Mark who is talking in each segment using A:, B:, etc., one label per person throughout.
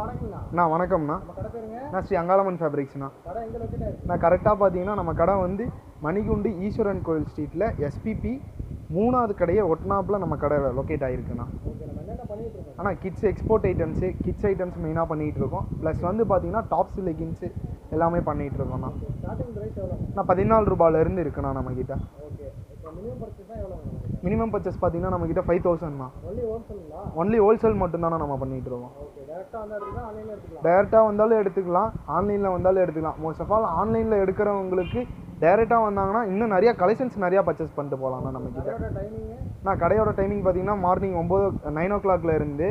A: அண்ணா வணக்கம்ண்ணா. நான் ஸ்ரீ அங்காளம்மன் ஃபேப்ரிக்ஸ்ண்ணா நான் கரெக்டாக பார்த்தீங்கன்னா நம்ம கடை வந்து மணிகுண்டு ஈஸ்வரன் கோயில் ஸ்ட்ரீட்டில் எஸ்பிபி மூணாவது கடையை ஒட்டினாப்புல நம்ம கடை லொக்கேட் ஆகிருக்குண்ணா ஆனால் kids export items kids items மெயினாக பண்ணிகிட்டு இருக்கோம். ப்ளஸ் வந்து பார்த்தீங்கன்னா டாப்ஸ் லெகின்ஸு எல்லாமே பண்ணிகிட்டு இருக்கோம்ண்ணா. நான் பதினாலு ரூபாயிலேருந்து இருக்குண்ணா நம்மக்கிட்ட
B: மினிமம் பர்ச்சேஸ் தான்
A: பார்த்தீங்கன்னா நம்மக்கிட்ட ஃபைவ்
B: ஒன்லி ஹோல்சேலுங்களா
A: ஒன்லி ஹோல்சேல் மட்டும்தாண்ணா நம்ம பண்ணிகிட்டு இருக்கோம்.
B: டேரெக்டாக
A: வந்தாலும் எடுத்துக்கலாம் ஆன்லைனில் வந்தாலும் எடுத்துக்கலாம். மோஸ்ட் ஆஃப் ஆல் ஆன்லைனில் எடுக்கிறவங்களுக்கு டேரெக்டாக வந்தாங்கன்னா இன்னும் நிறைய கலெக்ஷன்ஸ் நிறையா பர்ச்சேஸ் பண்ணிட்டு போகலாம்ண்ணா நம்மக்கிட்ட நான் கடையோட டைமிங் பார்த்தீங்கன்னா மார்னிங் ஒம்பது நைன் ஓ கிளாக்ல இருந்து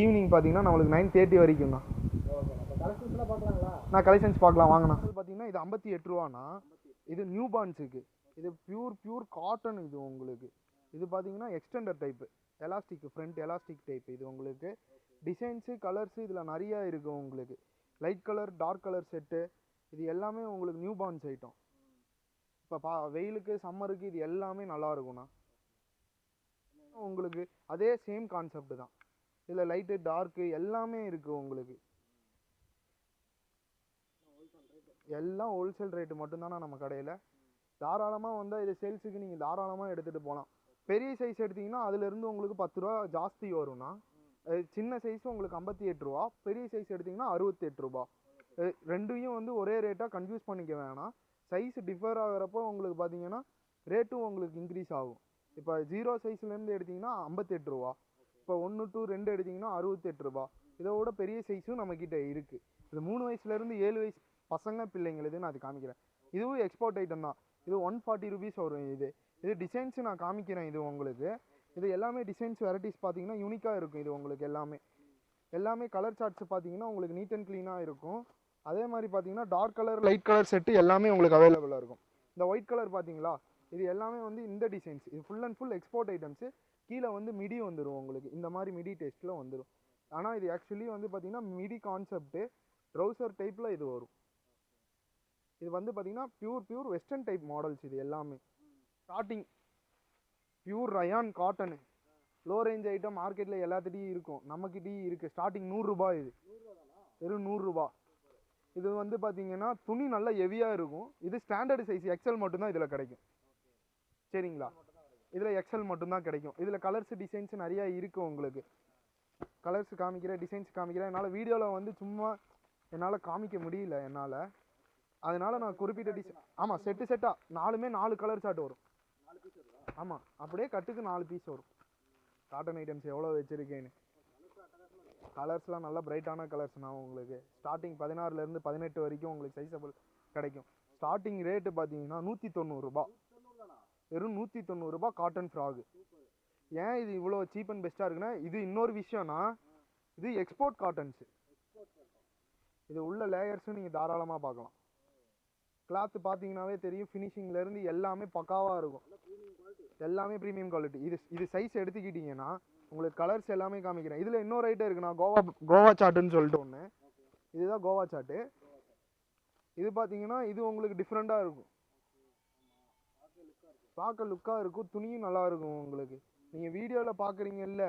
A: ஈவினிங் பார்த்தீங்கன்னா நம்மளுக்கு நைன் தேர்ட்டி வரைக்கும் தான். நான் கலெக்ஷன்ஸ் பார்க்கலாம் வாங்கண்ணா. இது பார்த்தீங்கன்னா இது ஐம்பத்தி எட்டு ரூபாண்ணா. இது நியூ பார்ன்ஸுக்கு இது பியூர் பியூர் காட்டன் இது உங்களுக்கு. இது பார்த்தீங்கன்னா extender type elastic front elastic type இது உங்களுக்கு டிசைன்ஸு கலர்ஸு இதில் நிறைய இருக்குது உங்களுக்கு. Light colour dark colour set இது எல்லாமே உங்களுக்கு நியூ பார்ன்ஸ் ஐட்டம் இப்போ பா வெயிலுக்கு சம்மருக்கு இது எல்லாமே நல்லா இருக்கும்ண்ணா. உங்களுக்கு அதே சேம் கான்செப்ட் தான். இதில் லைட்டு டார்க்கு எல்லாமே இருக்குது உங்களுக்கு. எல்லாம் ஹோல்சேல் ரேட்டு மட்டும்தாண்ணா நம்ம கடையில். தாராளமாக வந்தால் இது சேல்ஸுக்கு நீங்கள் தாராளமாக எடுத்துகிட்டு போகலாம் பெரிய சைஸ் எடுத்தீங்கன்னா அதுலேருந்து உங்களுக்கு பத்து ரூபா ஜாஸ்தி வரும்ண்ணா. சின்ன சைஸ் உங்களுக்கு ஐம்பத்தி எட்டு ரூபா பெரிய சைஸ் எடுத்தீங்கன்னா அறுபத்தெட்டு ரூபா. இது ரெண்டையும் வந்து ஒரே ரேட்டாக கன்ஃபியூஸ் பண்ணிக்க வேணாம். சைஸ் டிஃபர் ஆகிறப்போ உங்களுக்கு பார்த்தீங்கன்னா ரேட்டும் உங்களுக்கு இன்க்ரீஸ் ஆகும். இப்போ ஜீரோ சைஸ்லேருந்து எடுத்தீங்கன்னா ஐம்பத்தெட்டு ரூபா. இப்போ ஒன்று டு ரெண்டு எடுத்தீங்கன்னா அறுபத்தெட்டு ரூபா. இதை விட பெரிய சைஸும் நம்மக்கிட்ட இருக்குது இது மூணு வயசுலேருந்து ஏழு வயசு பசங்க பிள்ளைங்களுக்கு நான் அது காமிக்கிறேன். இதுவும் எக்ஸ்போர்ட் ஐட்டம் தான். இது ஒன் ஃபார்ட்டி ருபீஸ் வரும் இது. இது டிசைன்ஸ் நான் காமிக்கிறேன் இது உங்களுக்கு. இது எல்லாமே டிசைன்ஸ் வெரைட்டிஸ் பார்த்தீங்கன்னா யூனிக்காக இருக்கும் இது உங்களுக்கு எல்லாமே. எல்லாமே கலர் சார்ட்ஸ் பார்த்தீங்கன்னா உங்களுக்கு நீட் அண்ட் க்ளீனாக இருக்கும். அதே மாதிரி பார்த்தீங்கன்னா dark colour light colour set எல்லாமே உங்களுக்கு அவைலபிளாக இருக்கும். இந்த ஒயிட் கலர் பார்த்தீங்களா? இது எல்லாமே வந்து இந்த டிசைன்ஸ் இது full and full export items கீழே வந்து மிடி வந்துடும் உங்களுக்கு. இந்த மாதிரி மிடி டெஸ்ட்டில் வந்துடும் ஆனால் இது ஆக்சுவலி வந்து பார்த்தீங்கன்னா மிடி கான்செப்ட்டு ட்ரௌசர் டைப்பில் இது வரும். இது வந்து பார்த்தீங்கன்னா pure pure western type models இது எல்லாமே. Starting pure rayon cotton low range item மார்க்கெட்டில் எல்லாத்துட்டையும் இருக்கும். நம்மக்கிட்டேயும் இருக்குது ஸ்டார்டிங் நூறுரூபா இது. வெறும் நூறுரூபா இது வந்து பார்த்தீங்கன்னா துணி நல்லா ஹெவியாக இருக்கும். இது ஸ்டாண்டர்டு சைஸ் எக்ஸல் மட்டும்தான் இதில் கிடைக்கும். சரிங்களா? இதில் எக்ஸல் மட்டும்தான் கிடைக்கும். இதில் கலர்ஸ் டிசைன்ஸ் நிறையா இருக்குது உங்களுக்கு. கலர்ஸ் காமிக்கிறேன் டிசைன்ஸ் காமிக்கிறேன். என்னால் வீடியோவில் வந்து சும்மா என்னால் காமிக்க முடியல என்னால். அதனால் நான் குறிப்பிட்ட டிசைன் ஆமாம் செட்டு செட்டாக நாலுமே நாலு கலர் சார்ட் வரும். ஆமாம் அப்படியே கட்டுக்கு நாலு பீஸ் வரும். காட்டன் ஐட்டம்ஸ் எவ்வளோ வச்சுருக்கேன்னு. கலர்ஸ்லாம் நல்லா பிரைட்டான கலர்ஸ்ண்ணா உங்களுக்கு. ஸ்டார்டிங் பதினாறுலேருந்து பதினெட்டு வரைக்கும் உங்களுக்கு சைஸபிள் கிடைக்கும். ஸ்டார்டிங் ரேட்டு பார்த்தீங்கன்னா நூற்றி தொண்ணூறுரூபா வெறும் நூற்றி தொண்ணூறுரூபா காட்டன் ஃப்ராகு ஏன் இது இவ்வளோ சீப் அண்ட் பெஸ்ட்டாக இருக்குன்னா இது இன்னொரு விஷயம்னா இது எக்ஸ்போர்ட் காட்டன்ஸு இது உள்ள லேயர்ஸும் நீங்கள் தாராளமாக பார்க்கலாம். கிளாத் பார்த்தீங்கன்னாவே தெரியும். ஃபினிஷிங்லேருந்து எல்லாமே பக்காவாக இருக்கும். எல்லாமே ப்ரீமியம் குவாலிட்டி இது இது சைஸ் எடுத்துக்கிட்டிங்கன்னா உங்களுக்கு கலர்ஸ் எல்லாமே காமிக்கிறேன். இதில் இன்னொரு ஐட்டம் இருக்குண்ணா கோவா கோவா சாட்டுன்னு சொல்லிட்டு ஒன்று இதுதான் கோவா சாட்டு இது பார்த்தீங்கன்னா இது உங்களுக்கு டிஃப்ரெண்ட்டாக இருக்கும். பார்க்க லுக்காக இருக்கும். துணியும் நல்லா இருக்கும் உங்களுக்கு. நீங்கள் வீடியோவில் பார்க்குறீங்கல்ல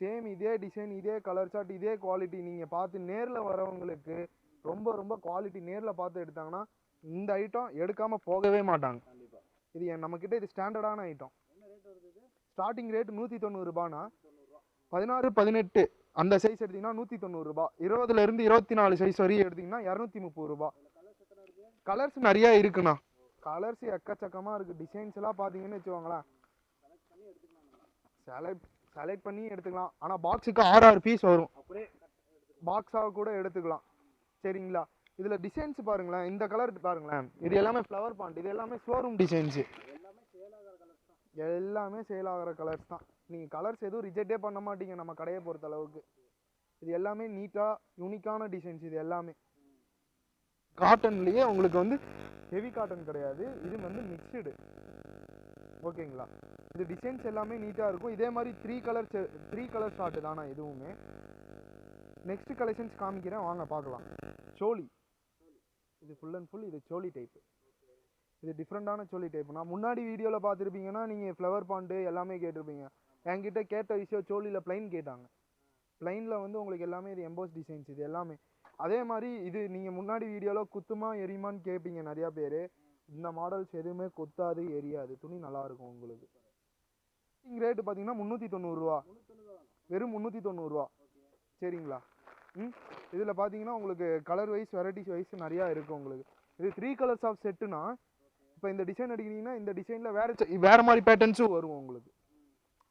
A: சேம் இதே டிசைன் இதே கலர் சார்ட் இதே குவாலிட்டி நீங்கள் பார்த்து நேரில் வரவங்களுக்கு ரொம்ப ரொம்ப குவாலிட்டி நேரில் பார்த்து எடுத்தாங்கன்னா இந்த ஐட்டம் எடுக்காமல் போகவே மாட்டாங்க. இது என் நம்மக்கிட்ட இது ஸ்டாண்டர்டான ஐட்டம் ஸ்டார்டிங் ரேட் நூற்றி தொண்ணூறுபானா பதினாறு பதினெட்டு அந்த சைஸ் எடுத்தீங்கன்னா நூற்றி தொண்ணூறுரூபா இருபதுலேருந்து இருபத்தி நாலு சைஸ் வரையும் எடுத்தீங்கன்னா இரநூத்தி முப்பது ரூபா கலர்ஸ் நிறையா இருக்குண்ணா. கலர்ஸ் எக்கச்சக்கமாக இருக்குது டிசைன்ஸ் எல்லாம் பார்த்தீங்கன்னு வச்சுக்கோங்களேன். செலக்ட் செலக்ட் பண்ணி எடுத்துக்கலாம். ஆனால் பாக்ஸுக்கு ஆறு ஆறு பீஸ் வரும்.
B: அப்படியே
A: பாக்ஸாக கூட எடுத்துக்கலாம். சரிங்களா? இதில் டிசைன்ஸ் பாருங்களேன் இந்த கலர் பாருங்களேன். இது எல்லாமே ஃப்ளவர் பாண்ட் இது எல்லாமே ஷோரூம் டிசைன்ஸு எல்லாமே சேல் ஆகிற கலர்ஸ் தான். நீங்கள் கலர்ஸ் எதுவும் ரிஜெக்டே பண்ண மாட்டீங்க நம்ம கடையை பொறுத்த அளவுக்கு. இது எல்லாமே நீட்டாக யூனிக்கான டிசைன்ஸ் இது எல்லாமே. காட்டன்லேயே உங்களுக்கு வந்து ஹெவி காட்டன் கிடையாது. இது வந்து மிக்சடு ஓகேங்களா? இது டிசைன்ஸ் எல்லாமே நீட்டாக இருக்கும். இதே மாதிரி three colour three colour short தானே இதுவுமே நெக்ஸ்ட் கலெக்ஷன்ஸ் காமிக்கிறேன். வாங்க பார்க்கலாம். சோலி இது ஃபுல் அண்ட் ஃபுல் இது சோலி டைப்பு இது டிஃப்ரெண்ட்டான சோலி டைப் நான் முன்னாடி வீடியோவில் பார்த்துருப்பீங்கன்னா நீங்கள் ஃப்ளவர் பாண்டு எல்லாமே கேட்டிருப்பீங்க. என்கிட்ட கேட்ட விஷயம் சோலியில் ப்ளைன் கேட்டாங்க. ப்ளைனில் வந்து உங்களுக்கு எல்லாமே இது எம்போஸ் டிசைன்ஸ் இது எல்லாமே. அதே மாதிரி இது நீங்கள் முன்னாடி வீடியோவில் குத்துமா எரியுமான்னு கேட்பீங்க நிறையா பேர். இந்த மாடல்ஸ் எதுவுமே கொத்தாது எரியாது. துணி நல்லாயிருக்கும் உங்களுக்கு. ரேட்டு பார்த்தீங்கன்னா முந்நூற்றி தொண்ணூறுரூவா வெறும் முந்நூற்றி தொண்ணூறுரூவா சரிங்களா? இதில் பார்த்தீங்கன்னா உங்களுக்கு கலர் வைஸ் வெரைட்டிஸ் வைஸ் நிறையா இருக்குது உங்களுக்கு. இது த்ரீ கலர்ஸ் ஆஃப் செட்டுனா இப்போ இந்த டிசைன் அடிக்கிறீங்கன்னா இந்த டிசைனில் வேறு வேறு மாதிரி பேட்டர்ன்ஸும் வரும் உங்களுக்கு.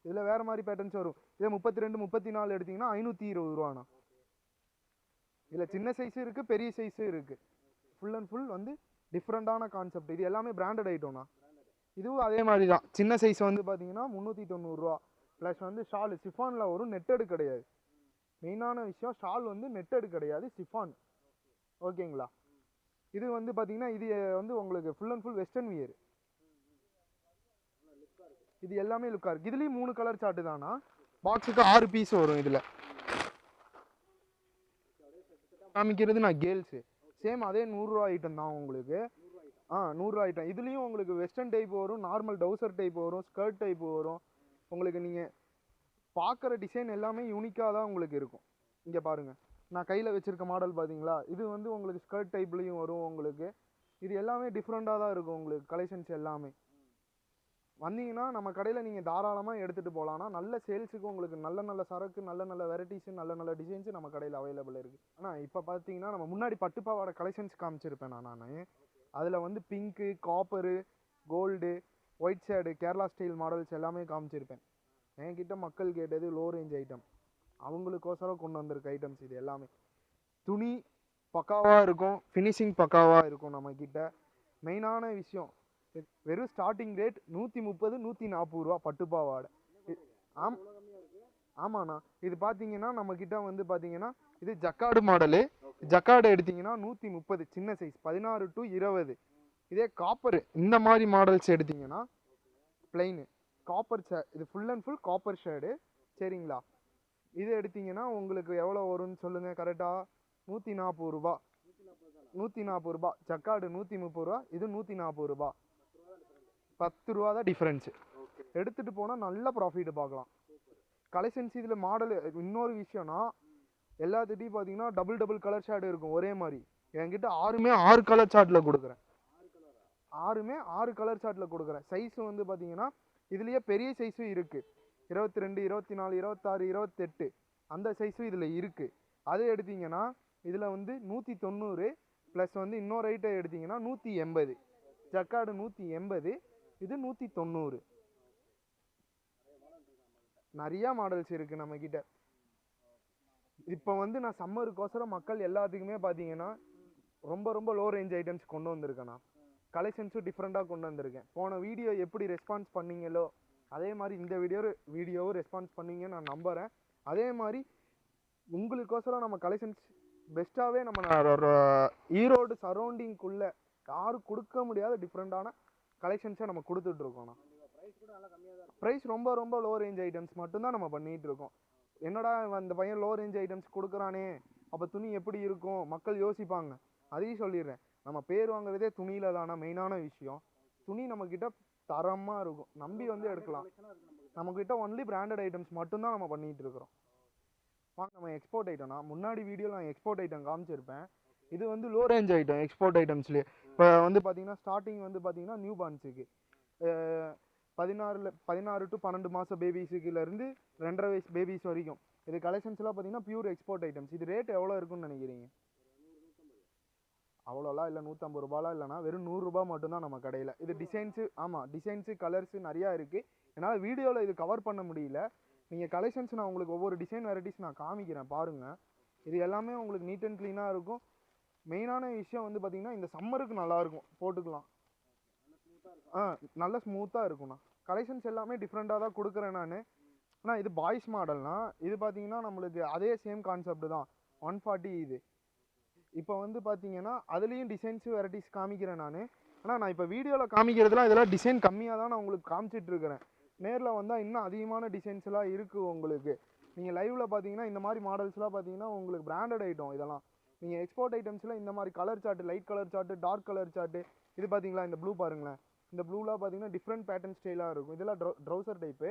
A: இதில் வேறு மாதிரி பேட்டர்ன்ஸ் வரும். இதே முப்பத்தி ரெண்டு முப்பத்தி நாலு எடுத்தீங்கன்னா ஐநூற்றி இருபது ரூபாண்ணா. இதில் சின்ன சைஸும் இருக்குது பெரிய சைஸும் இருக்குது ஃபுல் அண்ட் ஃபுல் வந்து டிஃப்ரெண்ட்டான கான்செப்ட் இது எல்லாமே பிராண்டட் ஐட்டம்ண்ணா இதுவும் அதே மாதிரி தான் சின்ன சைஸ் வந்து பார்த்தீங்கன்னா முந்நூற்றி தொண்ணூறுரூவா ப்ளஸ் வந்து ஷால் சிஃபானில் வரும் நெட்டடு கிடையாது. மெயினான விஷயம் ஷால் வந்து நெட்டடு கிடையாது சிஃபான். ஓகேங்களா? இது வந்து பார்த்தீங்கன்னா இது வந்து உங்களுக்கு full and full western wear இது எல்லாமே லுக்காக இருக்குது இதுலேயும் மூணு கலர் சார்ட்டு தானா? பாக்ஸுக்கு ஆறு பீஸ் வரும் இதில். காமிக்கிறது நான் கேர்ள்ஸு சேம் அதே நூறுரூவா ஐட்டம் தான் உங்களுக்கு. ஆ நூறுரூவா ஐட்டம் இதுலேயும் உங்களுக்கு வெஸ்டர்ன் டைப் வரும் நார்மல் டவுசர் டைப் வரும் ஸ்கர்ட் டைப் வரும். உங்களுக்கு நீங்கள் பார்க்குற டிசைன் எல்லாமே யூனிக்காக தான் உங்களுக்கு இருக்கும். இங்கே பாருங்கள் நான் கையில் வச்சுருக்க மாடல் பார்த்தீங்களா இது வந்து உங்களுக்கு ஸ்கர்ட் டைப்லேயும் வரும் உங்களுக்கு. இது எல்லாமே டிஃப்ரெண்ட்டாக தான் இருக்கும் உங்களுக்கு கலெக்ஷன்ஸ் எல்லாமே. வந்தீங்கன்னா நம்ம கடையில் நீங்கள் தாராளமாக எடுத்துகிட்டு போகலான்னா நல்ல சேல்ஸுக்கு உங்களுக்கு நல்ல நல்ல சரக்கு நல்ல நல்ல வெரைட்டிஸு நல்ல நல்ல டிசைன்ஸு நம்ம கடையில் அவைலபிள் இருக்குது ஆனால் இப்போ பார்த்தீங்கன்னா நம்ம முன்னாடி பட்டுப்பாவோட கலெக்ஷன்ஸ் காமிச்சிருப்பேன் நான் நான். அதில் வந்து pink copper gold white shade Kerala style models எல்லாமே காமிச்சிருப்பேன். என்கிட்ட மக்கள் கேட்டது லோ ரேஞ்ச் ஐட்டம் அவங்களுக்கோசரம் கொண்டு வந்திருக்க ஐட்டம்ஸ் இது எல்லாமே. துணி பக்காவாக இருக்கும் ஃபினிஷிங் பக்காவாக இருக்கும் நம்மக்கிட்ட மெயினான விஷயம் வெறும் ஸ்டார்டிங் ரேட் நூற்றி முப்பது நூற்றி நாற்பது ரூபா பட்டுப்பாவாடை ஆம் ஆமாண்ணா. இது பார்த்தீங்கன்னா நம்மக்கிட்ட வந்து பார்த்தீங்கன்னா இது ஜக்காடு மாடலு. ஜக்காடு எடுத்தீங்கன்னா நூற்றி முப்பது சின்ன சைஸ் பதினாறு டு இருபது. இதே காப்பர் இந்த மாதிரி மாடல்ஸ் எடுத்தீங்கன்னா பிளைனு காப்பர் ஷே இது full and full copper shade சரிங்களா? இது எடுத்தீங்கன்னா உங்களுக்கு எவ்வளோ வரும்னு சொல்லுங்கள் கரெக்டாக நூற்றி நாற்பது ரூபா. நூற்றி நாற்பது ரூபா. ஜக்காடு நூற்றி முப்பது ரூபா இது நூற்றி நாற்பது ரூபா. பத்து ரூபா தான் டிஃப்ரென்ஸு எடுத்துகிட்டு போனால் நல்ல ப்ராஃபிட் பார்க்கலாம். கலெக்ஷன்ஸ் இதில் மாடல் இன்னொரு விஷயம்னா எல்லாத்துட்டையும் பார்த்தீங்கன்னா டபுள் டபுள் கலர் ஷேடு இருக்கும் ஒரே மாதிரி. என்கிட்ட ஆறுமே ஆறு கலர் ஷார்ட்டில் கொடுக்குறேன். ஆறுமே ஆறு கலர் ஷார்ட்டில் கொடுக்குறேன். சைஸ் வந்து பார்த்தீங்கன்னா இதுலேயே பெரிய சைஸும் இருக்குது இருபத்தி ரெண்டு இருபத்தி நாலு இருபத்தாறு இருபத்தெட்டு அந்த சைஸும் இதில் இருக்குது அது எடுத்தீங்கன்னா இதில் வந்து நூற்றி தொண்ணூறு ப்ளஸ் வந்து இன்னொரு ஐட்டம் எடுத்திங்கன்னா நூற்றி எண்பது ஜக்காடு நூற்றி எண்பது இது நூற்றி தொண்ணூறு நிறையா மாடல்ஸ் இருக்குது நம்மக்கிட்ட இப்போ வந்து நான் சம்மருக்கோசரம் மக்கள் எல்லாத்துக்குமே பார்த்தீங்கன்னா ரொம்ப ரொம்ப லோ ரேஞ்ச் ஐட்டம்ஸ் கொண்டு வந்திருக்கேண்ணா கலெக்ஷன்ஸும் டிஃப்ரெண்ட்டாக கொண்டு வந்திருக்கேன். போன வீடியோ எப்படி ரெஸ்பான்ஸ் பண்ணீங்களோ அதே மாதிரி இந்த வீடியோ வீடியோவும் ரெஸ்பான்ஸ் பண்ணீங்கன்னு நான் நம்புகிறேன் அதே மாதிரி உங்களுக்கோசரம் நம்ம கலெக்ஷன்ஸ் பெஸ்ட்டாகவே நம்ம ஈரோடு சரௌண்டிங்குள்ளே யாரும் கொடுக்க முடியாத டிஃப்ரெண்ட்டான கலெக்ஷன்ஸை நம்ம கொடுத்துட்ருக்கோண்ணா ப்ரைஸ் ரொம்ப ரொம்ப லோ ரேஞ்ச் ஐட்டம்ஸ் மட்டும்தான் நம்ம பண்ணிகிட்டு இருக்கோம். என்னடா அந்த பையன் லோ ரேஞ்ச் ஐட்டம்ஸ் கொடுக்குறானே அப்போ துணி எப்படி இருக்கும்? மக்கள் யோசிப்பாங்க. அதையும் சொல்லிடுறேன். நம்ம பேர் வாங்குறதே துணியில தானே மெயினான விஷயம். துணி நம்மக்கிட்ட தரமாக இருக்கும். நம்பி வந்து எடுக்கலாம். நம்மக்கிட்ட ஒன்லி பிராண்டட் ஐட்டம்ஸ் மட்டும்தான் நம்ம பண்ணிகிட்டு இருக்கிறோம். வாங்க நம்ம எக்ஸ்போர்ட் ஐட்டம்னா முன்னாடி வீடியோவில் நான் எக்ஸ்போர்ட் ஐட்டம் காமிச்சிருப்பேன். இது வந்து லோ ரேஞ்ச் ஐட்டம் எக்ஸ்போர்ட் ஐட்டம்ஸ்லேயே இப்போ வந்து பார்த்தீங்கன்னா ஸ்டார்டிங் வந்து பார்த்தீங்கன்னா நியூ பார்ன்ஸுக்கு பதினாறுல பதினாறு டு பன்னெண்டு மாதம் பேபிஸுக்குலேருந்து ரெண்டரை வயசு பேபிஸ் வரைக்கும். இது கலெக்ஷன்ஸ்லாம் பார்த்தீங்கன்னா பியூர் எக்ஸ்போர்ட் ஐட்டம்ஸ் இது ரேட் எவ்வளோ இருக்குன்னு நினைக்கிறீங்க? அவ்வளோலாம் இல்லை நூற்றம்பது ரூபாலாம் இல்லைனா வெறும் நூறுரூபா மட்டும்தான் நம்ம கடையில். இது டிசைன்ஸு ஆமாம் டிசைன்ஸு கலர்ஸு நிறையா இருக்குது என்னால் வீடியோவில் இது கவர் பண்ண முடியல. நீங்கள் கலெக்ஷன்ஸ் நான் உங்களுக்கு ஒவ்வொரு டிசைன் வெரைட்டிஸ் நான் காமிக்கிறேன் பாருங்கள் இது எல்லாமே உங்களுக்கு நீட் அண்ட் க்ளீனாக இருக்கும். மெயினான விஷயம் வந்து பார்த்திங்கன்னா இந்த சம்மருக்கு நல்லாயிருக்கும் போட்டுக்கலாம். ஆ நல்ல ஸ்மூத்தாக இருக்கும்ண்ணா கலெக்ஷன்ஸ் எல்லாமே டிஃப்ரெண்ட்டாக தான் கொடுக்குறேன் நான். ஆனால் இது பாய்ஸ் மாடல்னால் இது பார்த்திங்கன்னா நம்மளுக்கு அதே சேம் கான்செப்ட் தான். ஒன் ஃபார்ட்டி இது. இப்போ வந்து பார்த்தீங்கன்னா அதுலேயும் டிசைன்ஸ் வெரைட்டிஸ் காமிக்கிறேன் நான். ஆனால் நான் இப்போ வீடியோவில் காமிக்கிறதுலாம் இதெல்லாம் டிசைன் கம்மியாக தான் நான் உங்களுக்கு காமிச்சிட்டு இருக்கிறேன் நேரில் வந்தால் இன்னும் அதிகமான டிசைன்ஸ்லாம் இருக்குது உங்களுக்கு. நீங்கள் லைவில் பார்த்தீங்கன்னா இந்த மாதிரி மாடல்ஸ்லாம் பார்த்தீங்கன்னா உங்களுக்கு பிராண்டட் ஐட்டம் இதெல்லாம். நீங்கள் எக்ஸ்போர்ட் ஐட்டம்ஸில் இந்த மாதிரி colour chart light colour chart dark colour chart இது பார்த்தீங்களா இந்த ப்ளூ பாருங்களேன். இந்த ப்ளூலாம் பார்த்தீங்கன்னா டிஃப்ரெண்ட் பேட்டர்ன் ஸ்டைலாக இருக்கும். இதெல்லாம் ட்ரௌசர் டைப்பு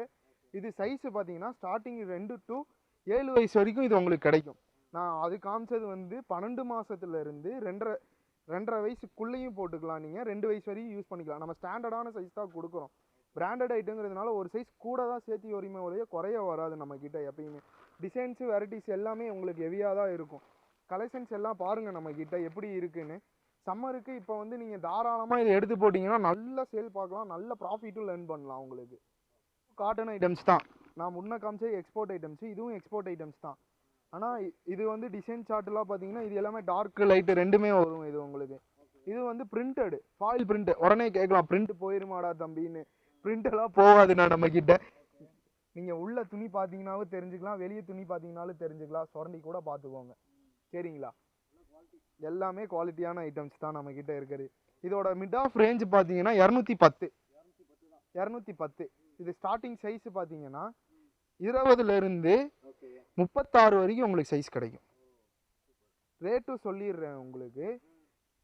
A: இது சைஸு பார்த்தீங்கன்னா ஸ்டார்டிங் ரெண்டு டு ஏழு வயசு வரைக்கும் இது உங்களுக்கு கிடைக்கும். நான் அது காமிச்சது வந்து பன்னெண்டு மாதத்துலேருந்து ரெண்டரை ரெண்டரை வயசுக்குள்ளேயும் போட்டுக்கலாம் நீங்கள் ரெண்டு வயசு வரையும் யூஸ் பண்ணிக்கலாம். நம்ம ஸ்டாண்டர்டான சைஸ் தான் கொடுக்குறோம். பிராண்டட் ஐட்டங்கிறதுனால ஒரு சைஸ் கூட தான் சேர்த்து வரையுமே ஒழிய குறைய வராது நம்ம எப்பயுமே. டிசைன்ஸு வெரைட்டிஸ் எல்லாமே உங்களுக்கு ஹெவியாக தான் இருக்கும். கலெக்ஷன்ஸ் எல்லாம் பாருங்கள் நம்ம எப்படி இருக்குன்னு. சம்மருக்கு இப்போ வந்து நீங்கள் தாராளமாக இதை எடுத்து போட்டிங்கன்னா நல்ல சேல் பார்க்கலாம். நல்ல ப்ராஃபிட்டும் லேர்ன் பண்ணலாம் உங்களுக்கு. காட்டன் ஐட்டம்ஸ் தான். நான் முன்ன காமிச்சது எக்ஸ்போர்ட் ஐட்டம்ஸ் இதுவும் எக்ஸ்போர்ட் ஐட்டம்ஸ் தான். ஆனால் இது வந்து டிசைன் சார்ட்லாம் பார்த்தீங்கன்னா இது எல்லாமே டார்க் லைட்டு ரெண்டுமே வரும் இது உங்களுக்கு. இது வந்து பிரிண்டடு ஃபாயில் பிரிண்ட் உடனே கேட்கலாம் பிரிண்ட் போயிருமாடா தம்பின்னு. பிரிண்டெல்லாம் போகாதுண்ணா நம்ம கிட்ட நீங்கள் உள்ள துணி பார்த்தீங்கன்னாவும் தெரிஞ்சுக்கலாம் வெளியே துணி பார்த்தீங்கனாலும் தெரிஞ்சுக்கலாம். சுரண்டி கூட பார்த்துக்கோங்க சரிங்களா? எல்லாமே குவாலிட்டியான ஐட்டம்ஸ் தான் நம்ம கிட்ட இருக்குது. இதோட மிட் ஆஃப் ரேஞ்ச் பார்த்தீங்கன்னா இரநூத்தி பத்து. இரநூத்தி பத்து. இது ஸ்டார்டிங் சைஸ் பார்த்தீங்கன்னா இருபதுல இருந்து முப்பத்தாறு வரைக்கும் உங்களுக்கு சைஸ் கிடைக்கும். ரேட்டும் சொல்லிடுறேன் உங்களுக்கு.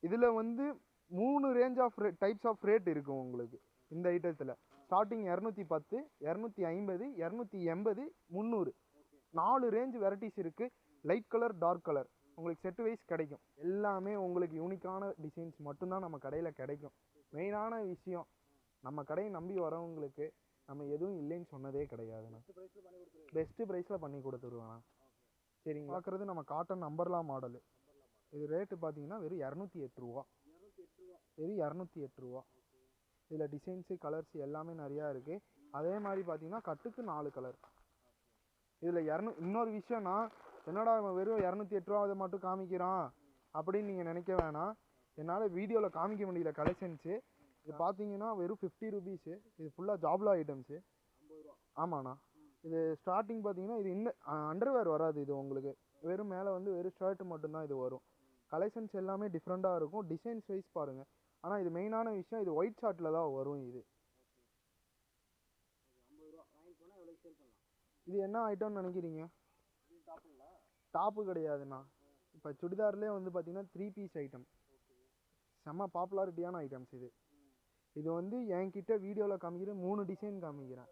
A: இதில் வந்து மூணு range of rate types of rate இருக்கும் உங்களுக்கு இந்த ஐட்டத்தில் ஸ்டார்டிங் இரநூத்தி பத்து இரநூத்தி ஐம்பது இரநூத்தி எண்பது முந்நூறு. நாலு ரேஞ்ச் வெரைட்டிஸ் இருக்குது லைட் கலர் டார்க் கலர் உங்களுக்கு செட் வைஸ் கிடைக்கும். எல்லாமே உங்களுக்கு யூனிக்கான டிசைன்ஸ் மட்டும்தான் நம்ம கடையில் கிடைக்கும். மெயினான விஷயம் நம்ம கடையை நம்பி வரவங்களுக்கு நம்ம எதுவும் இல்லைன்னு சொன்னதே கிடையாதுண்ணா பெஸ்ட்டு ப்ரைஸில் பண்ணி கொடுத்துருவேண்ணா சரிங்க பார்க்குறது நம்ம காட்டன் நம்பர்லா மாடலு இது ரேட்டு பார்த்தீங்கன்னா வெறும் இரநூத்தி எட்டு ரூபா. வெறும் இரநூத்தி எட்டு ரூபா. இதில் டிசைன்ஸு கலர்ஸ் எல்லாமே நிறையா இருக்குது அதே மாதிரி பார்த்தீங்கன்னா கட்டுக்கு நாலு கலர் இதில் இரநூ இன்னொரு விஷயம்னா என்னடா இவன் வெறும் இரநூத்தி எட்டு ரூபா அதை மட்டும் காமிக்கிறான் அப்படின்னு நீங்கள் நினைக்க வேணாம். என்னால் வீடியோவில் காமிக்க முடியல கலெக்ஷன்ஸு இது பார்த்தீங்கன்னா வெறும் ஃபிஃப்டி ருபீஸு இது ஃபுல்லாக ஜாப்லா ஐட்டம்ஸு ஆமாண்ணா. இது ஸ்டார்டிங் பார்த்தீங்கன்னா இது இன்னும் அண்டர்வேர் வராது இது உங்களுக்கு. வெறும் மேலே வந்து வெறும் ஷர்ட் மட்டும்தான் இது வரும். கலெக்ஷன்ஸ் எல்லாமே டிஃப்ரெண்ட்டாக இருக்கும். டிசைன்ஸ் வைஸ் பாருங்கள் ஆனால் இது மெயினான விஷயம் இது ஒயிட் ஷார்ட்டில் தான் வரும் இது. இது என்ன ஐட்டம்னு நினைக்கிறீங்க? டாப்பு கிடையாதுண்ணா. இப்போ சுடிதார்லேயே வந்து பார்த்தீங்கன்னா த்ரீ பீஸ் ஐட்டம் செம்ம பாப்புலாரிட்டியான ஐட்டம்ஸ் இது. இது வந்து என்கிட்ட வீடியோவில் காமிக்கிற மூணு டிசைன் காமிக்கிறேன்.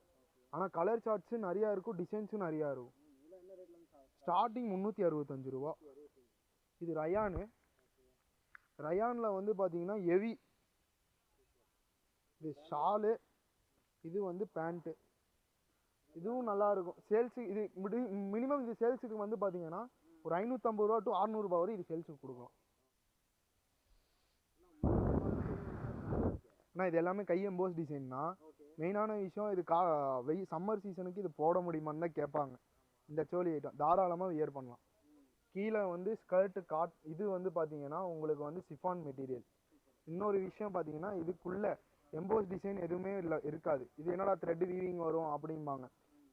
A: ஆனால் கலர் சார்ட்ஸும் நிறையா இருக்கும் டிசைன்ஸும் நிறையா இருக்கும். ஸ்டார்டிங் முந்நூற்றி அறுபத்தஞ்சு ரூபா. இது ரயானு ரயானில் வந்து பார்த்தீங்கன்னா ஹெவி இது ஷாலு இது வந்து பேண்ட்டு இதுவும் நல்லாயிருக்கும் சேல்ஸு இது மினிமம் இது சேல்ஸுக்கு வந்து பார்த்தீங்கன்னா ஒரு ஐநூற்றம்பது ரூபா டு அறநூறுபா வரை இது சேல்ஸுக்கு கொடுக்கலாம். ஆனால் இது எல்லாமே கை எம்போஸ் டிசைன் தான். மெயினான விஷயம் இது கா வெய் சம்மர் சீசனுக்கு இது போட முடியுமான்னு தான் கேட்பாங்க. இந்த சோலி ஐட்டம் தாராளமாக வியர் பண்ணலாம். கீழே வந்து ஸ்கர்ட்டு காட் இது வந்து பார்த்தீங்கன்னா உங்களுக்கு வந்து சிஃபான் மெட்டீரியல் இன்னொரு விஷயம் பார்த்தீங்கன்னா இதுக்குள்ள எம்போஸ் டிசைன் எதுவுமே இல்லை இருக்காது. இது என்னடா த்ரெட் வீவிங் வரும் அப்படிம்பாங்க.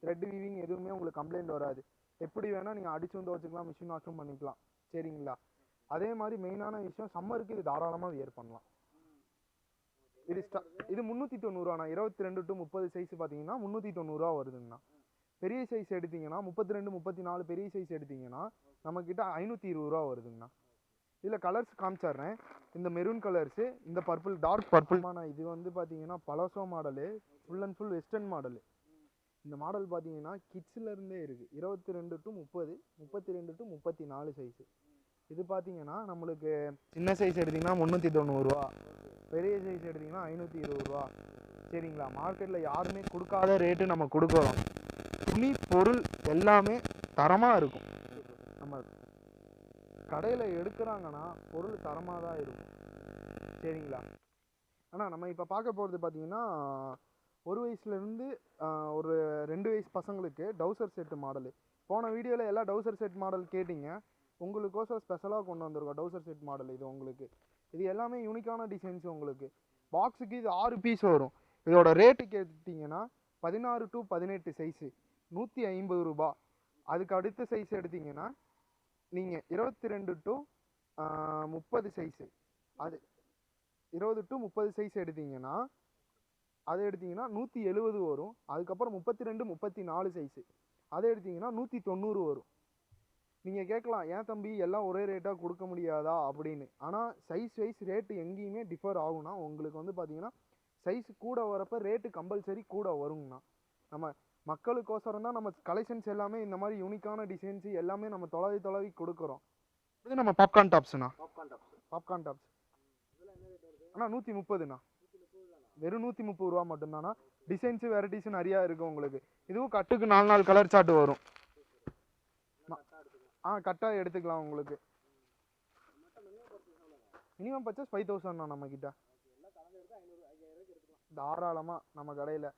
A: த்ரெட் வீவிங் எதுவுமே உங்களுக்கு கம்ப்ளைண்ட் வராது. எப்படி வேணால் நீங்கள் அடிச்சு வந்து வச்சுக்கலாம் மிஷின் வாஷும் பண்ணிக்கலாம். சரிங்களா? அதே மாதிரி மெயினான விஷயம் சம்மருக்கு இது தாராளமாக வியர் பண்ணலாம். இது ஸ்டா இது முந்நூற்றி தொண்ணூறுவாண்ணா. இருபத்தி ரெண்டு டு முப்பது சைஸ் பார்த்தீங்கன்னா முந்நூற்றி தொண்ணூறுரூவா வருதுங்கண்ணா. பெரிய சைஸ் எடுத்தீங்கன்னா முப்பத்தி ரெண்டு முப்பத்தி நாலு பெரிய சைஸ் எடுத்தீங்கன்னா நம்மக்கிட்ட ஐநூற்றி இருபது ரூபா வருதுங்கண்ணா. இதில் கலர்ஸ் காமிச்சிடுறேன். இந்த மெரூன் கலர்ஸு இந்த பர்பிள் டார்க் பர்பிள்மான இது வந்து பார்த்தீங்கன்னா palazzo model full and full western model இந்த மாடல் பார்த்தீங்கன்னா கிட்ஸ்லேருந்தே இருக்குது இருபத்தி ரெண்டு டு முப்பது முப்பத்தி ரெண்டு டு முப்பத்தி நாலு சைஸு இது பார்த்தீங்கன்னா நம்மளுக்கு சின்ன சைஸ் எடுத்தீங்கன்னா முந்நூற்றி தொண்ணூறுரூவா பெரிய சைஸ் எடுத்தீங்கன்னா ஐநூற்றி இருபது ரூபா. சரிங்களா? மார்க்கெட்டில் யாருமே கொடுக்காத ரேட்டு நம்ம கொடுக்குறோம். துணி பொருள் எல்லாமே தரமாக இருக்கும். நம்ம கடையில் எடுக்கிறாங்கன்னா பொருள் தரமாக தான் இருக்கும். சரிங்களா? ஆனால் நம்ம இப்போ பார்க்க போகிறது பார்த்தீங்கன்னா ஒரு வயசுலேருந்து ஒரு ரெண்டு வயசு பசங்களுக்கு டவுசர் செட்டு மாடலு போன வீடியோவில் எல்லாம் டவுசர் செட் மாடல் கேட்டிங்க. உங்களுக்கோசம் ஸ்பெஷலாக கொண்டு வந்திருக்கோம் டவுசர் செட் மாடல் இது உங்களுக்கு. இது எல்லாமே யூனிக்கான டிசைன்ஸ் உங்களுக்கு. பாக்ஸுக்கு இது ஆறு பீஸ் வரும். இதோட ரேட்டு கேட்டிங்கன்னா பதினாறு டு பதினெட்டு சைஸு நூற்றி ஐம்பது ரூபா. அதுக்கு அடுத்த சைஸ் எடுத்திங்கன்னா நீங்கள் இருபத்தி ரெண்டு டு முப்பது சைஸு அது இருபது டு முப்பது சைஸ் எடுத்திங்கன்னா அதை எடுத்திங்கன்னா நூற்றி எழுபது வரும். அதுக்கப்புறம் முப்பத்தி ரெண்டு முப்பத்தி நாலு சைஸு அதை எடுத்திங்கன்னா நூற்றி தொண்ணூறு வரும். நீங்கள் கேட்கலாம் ஏன் தம்பி? எல்லாம் ஒரே ரேட்டாக கொடுக்க முடியாதா? அப்படின்னு. ஆனால் சைஸ் வைஸ் ரேட்டு எங்கேயுமே டிஃபர் ஆகும்னா உங்களுக்கு வந்து பார்த்தீங்கன்னா சைஸ் கூட வரப்போ ரேட்டு கம்பல்சரி கூட வருங்கண்ணா நம்ம மக்களுக்கோசரம் தான் நம்ம கலெக்ஷன்ஸ் எல்லாமே இந்த மாதிரி யூனிக்கான டிசைன்ஸ் எல்லாமே நம்ம தொலைவி தொலைவி கொடுக்குறோம். இது நம்ம பாப்கார்ன் டாப்ஸ்ண்ணா
B: பாப்கார்ன் டாப்ஸ்
A: பாப்கார்ன் டாப்ஸ் அண்ணா நூற்றி முப்பதுண்ணா வெறும் நூற்றி முப்பது ரூபா மட்டும்தாண்ணா? டிசைன்ஸு வெரைட்டிஸும் நிறையா இருக்குது உங்களுக்கு. இதுவும் கட்டுக்கு நாலு நாலு கலர் சார்ட் வரும். ஆ கட்டாக எடுத்துக்கலாம் உங்களுக்கு. மினிமம் பர்ச்சேஸ் ஃபைவ் தௌசண்ட்ண்ணா நம்மக்கிட்ட தாராளமாக நம்ம கடையில்.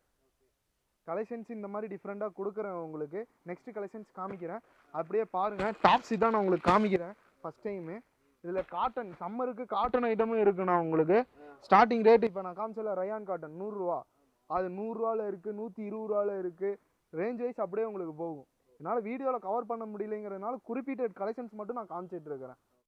A: கலெக்ஷன்ஸ் இந்த மாதிரி டிஃப்ரெண்ட்டாக கொடுக்குறேன் உங்களுக்கு. நெக்ஸ்ட் கலெக்ஷன்ஸ் காமிக்கிறேன். அப்படியே பாருங்கள் டாப்ஸி தான் நான் உங்களுக்கு காமிக்கிறேன். ஃபஸ்ட் டைமு இதில் காட்டன் சம்மருக்கு காட்டன் ஐட்டமும் இருக்குண்ணா உங்களுக்கு. ஸ்டார்டிங் ரேட் இப்போ நான் காமிச்சல ரயான் காட்டன் நூறுரூவா. அது நூறுரூவாவில் இருக்குது நூற்றி இருபது ரூபாவில் இருக்குது ரேஞ்ச் வைஸ் அப்படியே உங்களுக்கு போகும். என்னால் வீடியோவில் கவர் பண்ண முடியலைங்கிறதுனால குறிப்பிட்ட கலெக்ஷன்ஸ் மட்டும் நான் காமிச்சிட்டு இருக்கிறேன்.